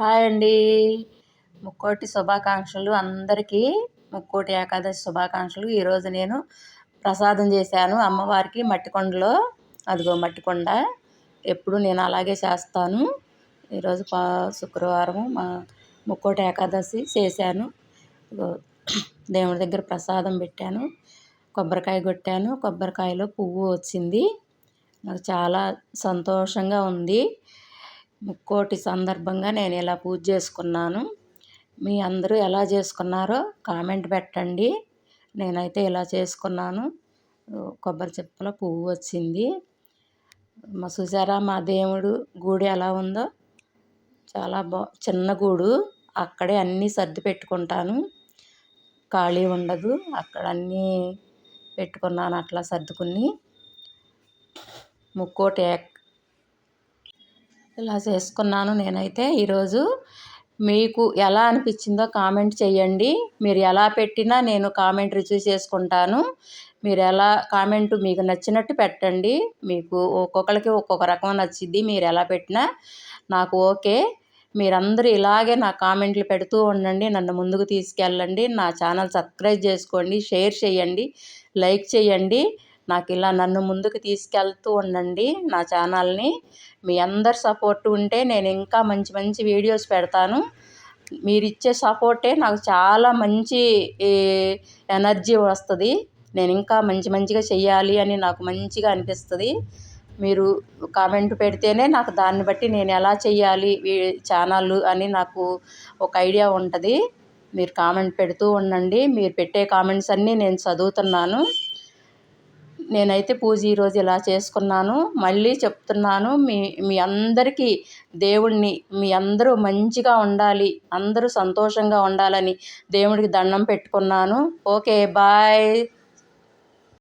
Hi అండి. ముక్కోటి శుభాకాంక్షలు. అందరికీ ముక్కోటి ఏకాదశి శుభాకాంక్షలు. ఈరోజు నేను ప్రసాదం చేశాను. అమ్మవారికి మట్టి కొండలో అదిగో మట్టి కొండ ఎప్పుడు నేను అలాగే చేస్తాను. ఈరోజు పా శుక్రవారం మా ముక్కోటి ఏకాదశి చేశాను. దేవుడి దగ్గర ప్రసాదం పెట్టాను. కొబ్బరికాయ కొట్టాను. కొబ్బరికాయలో పువ్వు వచ్చింది. నాకు చాలా సంతోషంగా ఉంది. ముక్కోటి సందర్భంగా నేను ఇలా పూజ చేసుకున్నాను. మీ అందరూ ఎలా చేసుకున్నారో కామెంట్ పెట్టండి. నేనైతే ఇలా చేసుకున్నాను. కొబ్బరి చిప్పల పువ్వు వచ్చింది. మా చూసారా మా దేవుడు గుడి ఎలా ఉందో చాలా బా చిన్న గూడు. అక్కడే అన్నీ సర్ది పెట్టుకుంటాను. ఖాళీ ఉండదు. అక్కడ అన్నీ పెట్టుకున్నాను అట్లా సర్దుకుని. ముక్కోటి ఇలా చేసుకున్నాను నేనైతే. ఈరోజు మీకు ఎలా అనిపించిందో కామెంట్ చేయండి. మీరు ఎలా పెట్టినా నేను కామెంట్ రిసీవ్ చేసుకుంటాను. మీరు ఎలా కామెంట్ మీకు నచ్చినట్టు పెట్టండి. మీకు ఒక్కొక్కరికి ఒక్కొక్క రకం నచ్చిద్ది. మీరు ఎలా పెట్టినా నాకు ఓకే. మీరందరూ ఇలాగే నా కామెంట్లు పెడుతూ ఉండండి. నన్ను ముందుకు తీసుకెళ్ళండి. నా ఛానల్ సబ్స్క్రైబ్ చేసుకోండి. షేర్ చేయండి. లైక్ చేయండి. నాకు ఇలా నన్ను ముందుకు తీసుకెళ్తూ ఉండండి నా ఛానల్ని. మీ అందరి సపోర్ట్ ఉంటే నేను ఇంకా మంచి మంచి వీడియోస్ పెడతాను. మీరు ఇచ్చే సపోర్టే నాకు చాలా మంచి ఎనర్జీ వస్తుంది. నేను ఇంకా మంచి మంచిగా చెయ్యాలి అని నాకు మంచిగా అనిపిస్తుంది. మీరు కామెంట్ పెడితేనే నాకు దాన్ని బట్టి నేను ఎలా చెయ్యాలి ఛానల్ అని నాకు ఒక ఐడియా ఉంటుంది. మీరు కామెంట్ పెడుతూ ఉండండి. మీరు పెట్టే కామెంట్స్ అన్నీ నేను చదువుతున్నాను. నేనైతే పూజ ఈరోజు ఇలా చేసుకున్నాను. మళ్ళీ చెప్తున్నాను మీ మీ అందరికీ దేవుణ్ణి మీ అందరూ మంచిగా ఉండాలి అందరూ సంతోషంగా ఉండాలని దేవుడికి దండం పెట్టుకున్నాను. Okay bye.